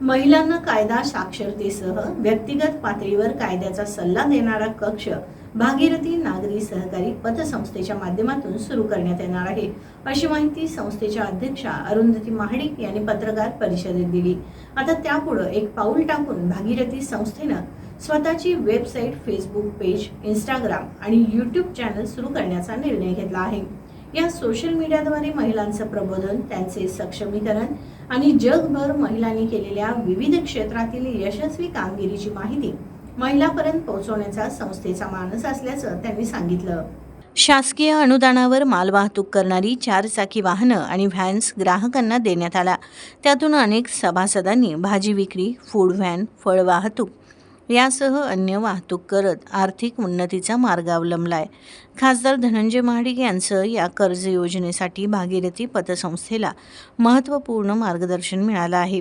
महिलांना कायदा साक्षरतेसह व्यक्तिगत पातळीवर कायद्याचा सल्ला देणारा कक्ष भागीरथी नागरी सहकारी पतसंस्थेच्या माध्यमातून सुरू करण्यात येणार आहे. अशी माहिती संस्थेच्या अध्यक्षा अरुंधती महाडिक यांनी पत्रकार परिषदेत दिली. आता त्यापुढं एक पाऊल टाकून भागीरथी संस्थेनं स्वतःची वेबसाईट फेसबुक पेज इंस्टाग्राम आणि यूट्यूब चॅनल सुरू करण्याचा निर्णय घेतला आहे. या सोशल मीडियाद्वारे महिलांचं प्रबोधन त्यांचे सक्षमीकरण आणि जगभर महिलांनी केलेल्या विविध क्षेत्रातील यशस्वी कामगिरीची माहिती महिलापर्यंत पोहोचवण्याचा संस्थेचा मानस असल्याचं त्यांनी सांगितलं. शासकीय अनुदानावर मालवाहतूक करणारी चारचाकी वाहनं आणि व्हॅन्स ग्राहकांना देण्यात आला. त्यातून अनेक सभासदांनी भाजी विक्री फूड व्हॅन फळ वाहतूक यासह अन्य वाहतूक करत आर्थिक उन्नतीचा मार्ग अवलंबलाय. खासदार धनंजय महाडिक यांचं या कर्ज योजनेसाठी भागीरथी पतसंस्थेला महत्त्वपूर्ण मार्गदर्शन मिळालं आहे.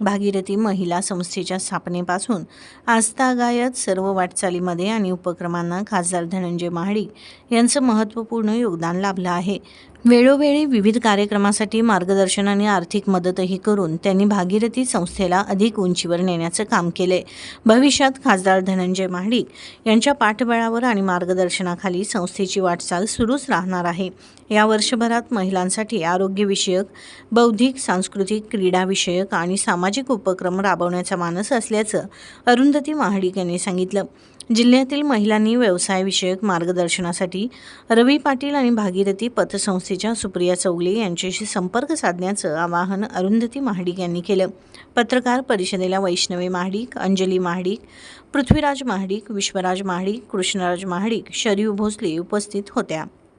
भागीरथी महिला संस्थेच्या स्थापनेपासून आस्थागायत सर्व वाटचालीमध्ये आणि उपक्रमांना खासदार धनंजय महाडिक यांचं महत्त्वपूर्ण योगदान लाभलं आहे. वेळोवेळी विविध कार्यक्रमासाठी मार्गदर्शन आणि आर्थिक मदतही करून त्यांनी भागीरथी संस्थेला अधिक उंचीवर नेण्याचं काम केले भविष्यात खासदार धनंजय महाडिक यांच्या पाठबळावर आणि मार्गदर्शनाखाली संस्थेची वाटचाल सुरूच राहणार आहे. या वर्षभरात महिलांसाठी आरोग्यविषयक बौद्धिक सांस्कृतिक क्रीडाविषयक आणि सामाजिक उपक्रम राबवण्याचा मानस असल्याचं अरुंधती महाडिक यांनी सांगितलं. जिल्ह्यातील महिलांनी व्यवसायविषयक मार्गदर्शनासाठी रवी पाटील आणि भागीरथी पतसंस्थेच्या सुप्रिया चौगले यांच्याशी संपर्क साधण्याचं आवाहन अरुंधती महाडिक यांनी केलं. पत्रकार परिषदेला वैष्णवी महाडिक अंजली महाडिक पृथ्वीराज महाडिक विश्वराज महाडिक कृष्णराज महाडिक शरीव भोसले उपस्थित होत्या.